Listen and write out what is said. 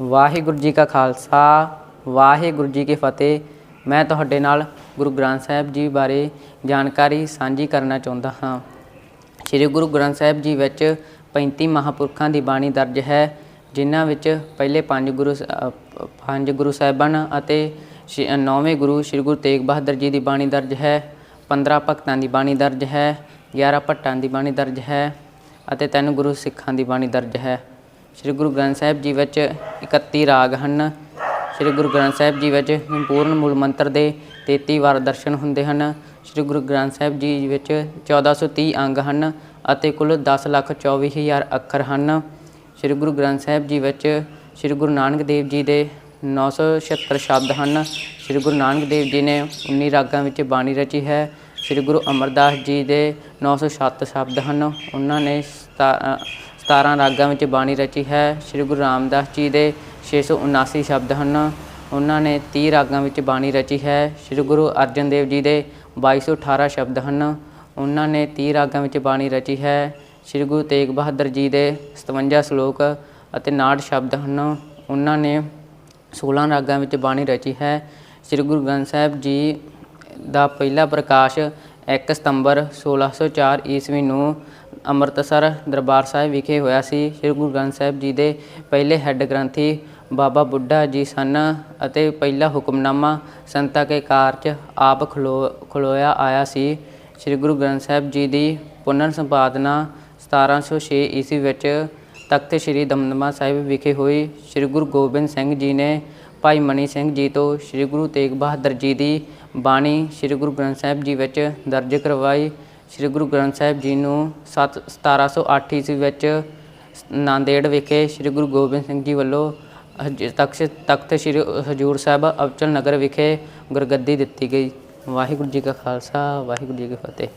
ਵਾਹਿਗੁਰੂ ਜੀ ਕਾ ਖਾਲਸਾ, ਵਾਹਿਗੁਰੂ ਜੀ ਕੀ ਫਤਿਹ। ਮੈਂ ਤੁਹਾਡੇ ਨਾਲ ਗੁਰੂ ਗ੍ਰੰਥ ਸਾਹਿਬ ਜੀ ਬਾਰੇ ਜਾਣਕਾਰੀ ਸਾਂਝੀ ਕਰਨਾ ਚਾਹੁੰਦਾ ਹਾਂ। ਸ੍ਰੀ ਗੁਰੂ ਗ੍ਰੰਥ ਸਾਹਿਬ ਜੀ ਵਿੱਚ 35 ਮਹਾਪੁਰਖਾਂ ਦੀ ਬਾਣੀ ਦਰਜ ਹੈ, ਜਿਨ੍ਹਾਂ ਵਿੱਚ ਪਹਿਲੇ ਪੰਜ ਗੁਰੂ ਪੰਜ ਗੁਰੂ ਸਾਹਿਬਾਨ ਅਤੇ ਛੇ- ਨੌਵੇਂ ਗੁਰੂ ਸ੍ਰੀ ਗੁਰੂ ਤੇਗ ਬਹਾਦਰ ਜੀ ਦੀ ਬਾਣੀ ਦਰਜ ਹੈ 15 ਭਗਤਾਂ ਦੀ ਬਾਣੀ ਦਰਜ ਹੈ 11 ਭੱਟਾਂ ਦੀ ਬਾਣੀ ਦਰਜ ਹੈ ਅਤੇ ਤਿੰਨ ਗੁਰੂ ਸਿੱਖਾਂ ਦੀ ਬਾਣੀ ਦਰਜ ਹੈ। ਸ੍ਰੀ ਗੁਰੂ ਗ੍ਰੰਥ ਸਾਹਿਬ ਜੀ ਵਿੱਚ 31 ਰਾਗ ਹਨ। ਸ੍ਰੀ ਗੁਰੂ ਗ੍ਰੰਥ ਸਾਹਿਬ ਜੀ ਵਿੱਚ ਸੰਪੂਰਨ ਮੂਲ ਮੰਤਰ ਦੇ 33 ਵਾਰ ਦਰਸ਼ਨ ਹੁੰਦੇ ਹਨ। ਸ੍ਰੀ ਗੁਰੂ ਗ੍ਰੰਥ ਸਾਹਿਬ ਜੀ ਵਿੱਚ 1430 ਅੰਗ ਹਨ ਅਤੇ ਕੁੱਲ 10 ਲੱਖ 24 ਹਜ਼ਾਰ ਅੱਖਰ ਹਨ। ਸ੍ਰੀ ਗੁਰੂ ਗ੍ਰੰਥ ਸਾਹਿਬ ਜੀ ਵਿੱਚ ਸ੍ਰੀ ਗੁਰੂ ਨਾਨਕ ਦੇਵ ਜੀ ਦੇ 976 ਸ਼ਬਦ ਹਨ। ਸ੍ਰੀ ਗੁਰੂ ਨਾਨਕ ਦੇਵ ਜੀ ਨੇ 19 ਰਾਗਾਂ ਵਿੱਚ ਬਾਣੀ ਰਚੀ ਹੈ। ਸ੍ਰੀ ਗੁਰੂ ਅਮਰਦਾਸ ਜੀ ਦੇ 907 ਸ਼ਬਦ ਹਨ। ਉਹਨਾਂ ਨੇ ਸਤਾ- 17 ਰਾਗਾਂ ਵਿੱਚ ਬਾਣੀ ਰਚੀ ਹੈ। ਸ੍ਰੀ ਗੁਰੂ ਰਾਮਦਾਸ ਜੀ ਦੇ 679 ਸ਼ਬਦ ਹਨ। ਉਹਨਾਂ ਨੇ 30 ਰਾਗਾਂ ਵਿੱਚ ਬਾਣੀ ਰਚੀ ਹੈ। ਸ੍ਰੀ ਗੁਰੂ ਅਰਜਨ ਦੇਵ ਜੀ ਦੇ 2218 ਸ਼ਬਦ ਹਨ। ਉਹਨਾਂ ਨੇ 30 ਰਾਗਾਂ ਵਿੱਚ ਬਾਣੀ ਰਚੀ ਹੈ। ਸ੍ਰੀ ਗੁਰੂ ਤੇਗ ਬਹਾਦਰ ਜੀ ਦੇ 57 ਸ਼ਲੋਕ ਅਤੇ 69 ਸ਼ਬਦ ਹਨ। ਉਹਨਾਂ ਨੇ 16 ਰਾਗਾਂ ਵਿੱਚ ਬਾਣੀ ਰਚੀ ਹੈ। ਸ੍ਰੀ ਗੁਰੂ ਗ੍ਰੰਥ ਸਾਹਿਬ ਜੀ ਦਾ ਪਹਿਲਾ ਪ੍ਰਕਾਸ਼ 1 ਸਤੰਬਰ 1604 ਈਸਵੀ ਨੂੰ ਅੰਮ੍ਰਿਤਸਰ ਦਰਬਾਰ ਸਾਹਿਬ ਵਿਖੇ ਹੋਇਆ ਸੀ। ਸ੍ਰੀ ਗੁਰੂ ਗ੍ਰੰਥ ਸਾਹਿਬ ਜੀ ਦੇ ਪਹਿਲੇ ਹੈੱਡ ਗ੍ਰੰਥੀ ਬਾਬਾ ਬੁੱਢਾ ਜੀ ਸਨ ਅਤੇ ਪਹਿਲਾ ਹੁਕਮਨਾਮਾ ਸੰਤਾ ਕੇ ਕਾਰਜ ਆਪ ਖਲੋ, ਖਲੋਇਆ ਆਇਆ ਸੀ। ਸ੍ਰੀ ਗੁਰੂ ਗ੍ਰੰਥ ਸਾਹਿਬ ਜੀ ਦੀ ਪੁਨਰ ਸੰਪਾਦਨਾ 1706 ਈਸਵੀ ਵਿੱਚ ਤਖਤ ਸ੍ਰੀ ਦਮਦਮਾ ਸਾਹਿਬ ਵਿਖੇ ਹੋਈ। ਸ੍ਰੀ ਗੁਰੂ ਗੋਬਿੰਦ ਸਿੰਘ ਜੀ ਨੇ ਭਾਈ ਮਨੀ ਸਿੰਘ ਜੀ ਤੋਂ ਸ੍ਰੀ ਗੁਰੂ ਤੇਗ ਬਹਾਦਰ ਜੀ ਦੀ ਬਾਣੀ ਸ੍ਰੀ ਗੁਰੂ ਗ੍ਰੰਥ ਸਾਹਿਬ ਜੀ ਵਿੱਚ ਦਰਜ ਕਰਵਾਈ। ਸ੍ਰੀ ਗੁਰੂ ਗ੍ਰੰਥ ਸਾਹਿਬ ਜੀ ਨੂੰ ਸੱਤ 1708 ਈਸਵੀ ਵਿੱਚ ਨਾਂਦੇੜ ਵਿਖੇ ਸ੍ਰੀ ਗੁਰੂ ਗੋਬਿੰਦ ਸਿੰਘ ਜੀ ਵੱਲੋਂ ਹਜ- ਤਖਤ ਤਖਤ ਸ੍ਰੀ ਹਜੂਰ ਸਾਹਿਬ ਅਬਚਲ ਨਗਰ ਵਿਖੇ ਗੁਰਗੱਦੀ ਦਿੱਤੀ ਗਈ। ਵਾਹਿਗੁਰੂ ਜੀ ਕਾ ਖਾਲਸਾ, ਵਾਹਿਗੁਰੂ ਜੀ ਕੀ ਫਤਿਹ।